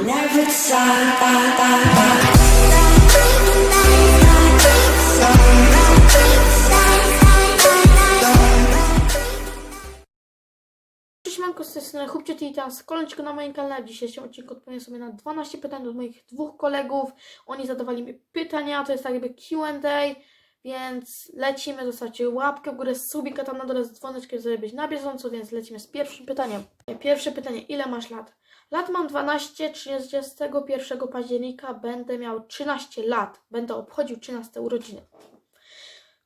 I'll never Cześć manko, z tej strony Titans, kolejczko na moim kanale. W dzisiejszym odcinku odpowiem sobie na 12 pytań od moich dwóch kolegów. Oni zadawali mi pytania, to jest tak jakby Q&A, więc lecimy. Zostawcie łapkę w górę, subika tam na dole z dzwoneczkiem, żeby być na bieżąco, więc lecimy z pierwszym pytaniem. Pierwsze pytanie, ile masz lat? Lat mam 12, 31 października będę miał 13 lat. Będę obchodził 13 urodziny.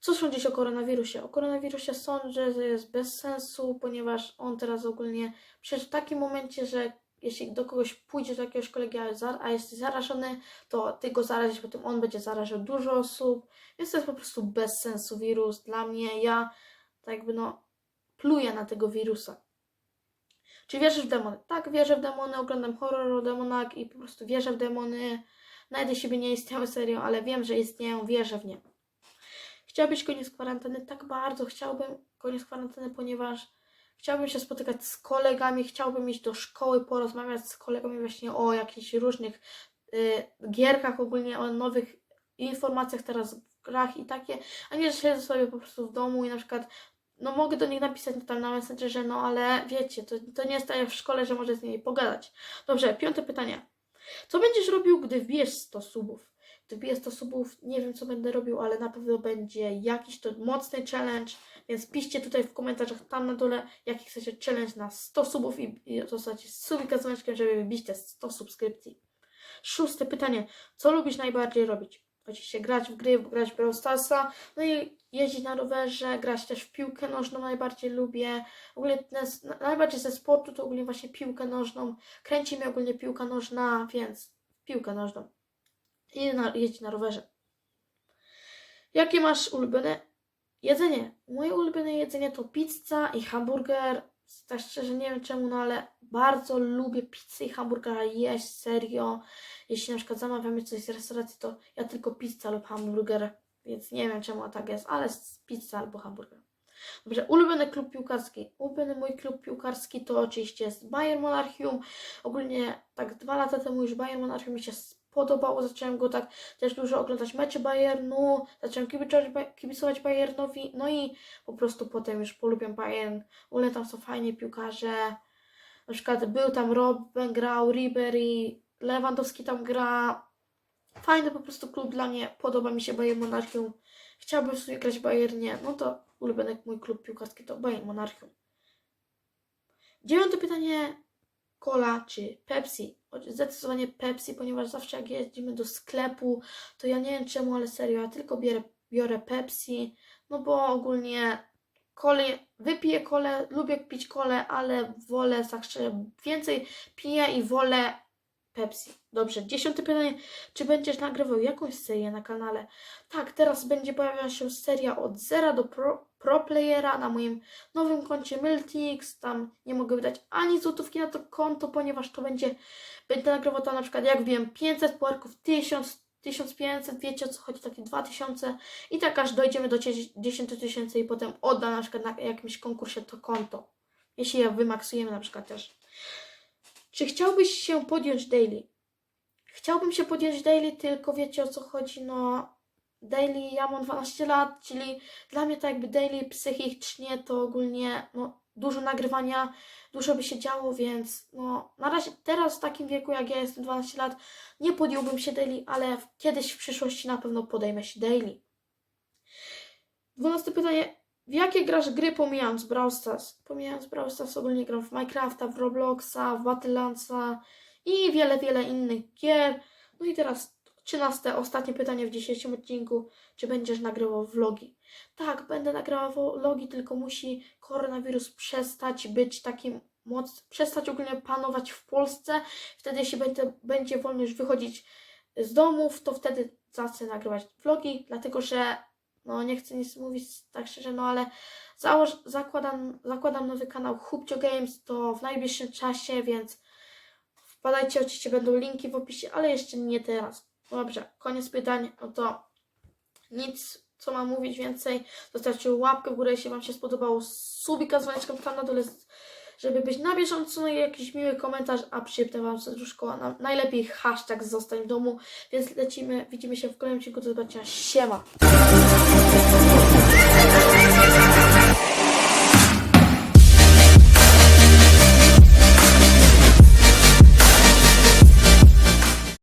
Co sądzisz o koronawirusie? O koronawirusie sądzę, że jest bez sensu, ponieważ on teraz ogólnie przecież w takim momencie, że jeśli do kogoś pójdzie, do jakiegoś kolegi, a jesteś zarażony, to ty go zarazisz, potem on będzie zarażał dużo osób, więc to jest po prostu bez sensu wirus. Dla mnie, ja tak jakby no pluję na tego wirusa. Czy wierzysz w demony? Tak, wierzę w demony, oglądam horror o demonach i po prostu wierzę w demony. Znajdę siebie nie istniały serio, ale wiem, że istnieją, wierzę w nie. Chciałbyś koniec kwarantanny? Tak bardzo chciałbym koniec kwarantanny, ponieważ chciałbym się spotykać z kolegami, chciałbym iść do szkoły, porozmawiać z kolegami właśnie o jakichś różnych y, gierkach, ogólnie o nowych informacjach teraz w grach i takie, a nie, że siedzę sobie po prostu w domu i na przykład no mogę do nich napisać tam na Messengerze, no ale wiecie, to, to nie jak w szkole, że możesz z nimi pogadać. Dobrze, piąte pytanie. Co będziesz robił, gdy wbijesz 100 subów? Gdy wbiję 100 subów, nie wiem co będę robił, ale na pewno będzie jakiś to mocny challenge, więc piszcie tutaj w komentarzach tam na dole, jaki chcecie challenge na 100 subów i, i zostać subika z żeby wybić te 100 subskrypcji. Szóste pytanie. Co lubisz najbardziej robić? Oczywiście grać w gry, grać w Brawl no i jeździć na rowerze, grać też w piłkę nożną najbardziej lubię. W ogóle najbardziej ze sportu to ogólnie właśnie piłkę nożną. Kręci mnie ogólnie piłka nożna, więc piłkę nożną. I na, na rowerze. Jakie masz ulubione jedzenie? Moje ulubione jedzenie to pizza i hamburger. Tak szczerze nie wiem czemu, no ale bardzo lubię pizzę i hamburgera jeść, serio. Jeśli na przykład zamawiamy coś z restauracji, to ja tylko pizza lub hamburger, więc nie wiem czemu tak jest, ale pizza albo hamburger. Dobrze, ulubiony klub piłkarski. Ulubiony mój klub piłkarski to oczywiście jest Bayern Monachium. Ogólnie tak dwa lata temu już Bayern Monachium mi się spodobało. Zacząłem go tak też dużo oglądać mecze Bayernu. Zacząłem kibicować, kibicować Bayernowi. No i po prostu potem już polubiłem Bayern. Ogóle tam są fajni piłkarze. Na przykład był tam Robben, grał Ribery, Lewandowski tam gra. Fajny po prostu klub dla mnie. Podoba mi się Bayern Monachium. Chciałbym w sumie grać w Bayernie. No to ulubiony mój klub piłkarski to Bayern Monachium. Dziewiąte pytanie. Cola czy Pepsi? Zdecydowanie Pepsi, ponieważ zawsze jak jeździmy do sklepu, to ja nie wiem czemu, ale serio, ja tylko biorę, biorę Pepsi, no bo ogólnie kole, wypiję kole, lubię pić kole, ale wolę, szczerze, więcej piję i wolę Pepsi. Dobrze, dziesiąte pytanie. Czy będziesz nagrywał jakąś serię na kanale? Tak, teraz będzie pojawiała się seria od zera do pro, pro playera na moim nowym koncie Miltix. Tam nie mogę wydać ani złotówki na to konto, ponieważ to będzie, będę nagrywał tam na przykład jak wiem 500 puarków, 1000, 1500, wiecie o co chodzi, takie 2000 i tak aż dojdziemy do 10 tysięcy i potem odda na przykład na jakimś konkursie to konto. Jeśli je wymaksujemy na przykład też. Czy chciałbyś się podjąć daily? Chciałbym się podjąć daily, tylko wiecie o co chodzi, no daily, ja mam 12 lat, czyli dla mnie to jakby daily psychicznie to ogólnie no, dużo nagrywania, dużo by się działo, więc no na razie teraz w takim wieku jak ja jestem 12 lat nie podjąłbym się daily, ale kiedyś w przyszłości na pewno podejmę się daily. 12 pytanie. W jakie grasz gry pomijając Brawl Stars? Pomijając Brawl Stars ogólnie gram w Minecrafta, w Robloxa, w Battlelandsa i wiele, wiele innych gier. No i teraz 13. ostatnie pytanie w dzisiejszym odcinku. Czy będziesz nagrywał vlogi? Tak, będę nagrywał vlogi, tylko musi koronawirus przestać być takim moc, przestać ogólnie panować w Polsce. Wtedy jeśli będę, będzie wolność wychodzić z domów, to wtedy zacznę nagrywać vlogi, dlatego że no nie chcę nic mówić tak szczerze, no ale założ, zakładam, zakładam nowy kanał Hubcio Games, to w najbliższym czasie, więc wpadajcie, oczywiście będą linki w opisie, ale jeszcze nie teraz. Dobrze, koniec pytań, no to nic, co mam mówić więcej. Zostawcie łapkę w górę, jeśli Wam się spodobało. Subika z dzwoneczkiem tam na dole żeby być na bieżąco, no i jakiś miły komentarz, a przyjemne Wam serduszko, na, najlepiej hashtag zostań w domu, więc lecimy, widzimy się w kolejnym odcinku, do zobaczenia, siema!